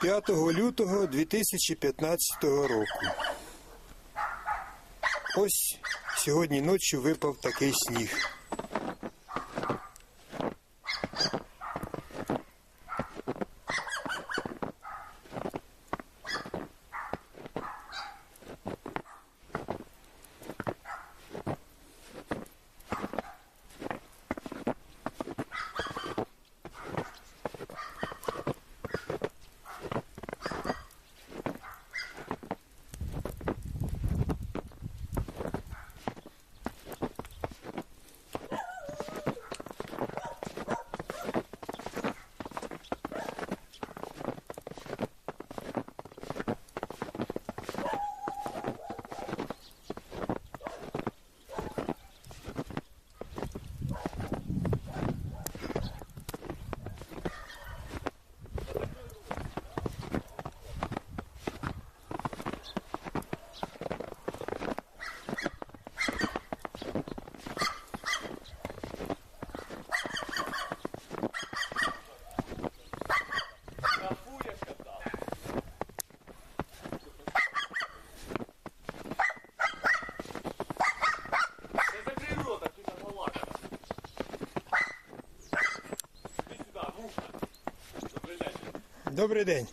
5 лютого 2015 року. Ось сьогодні ночі випав такий сніг. Добрий день.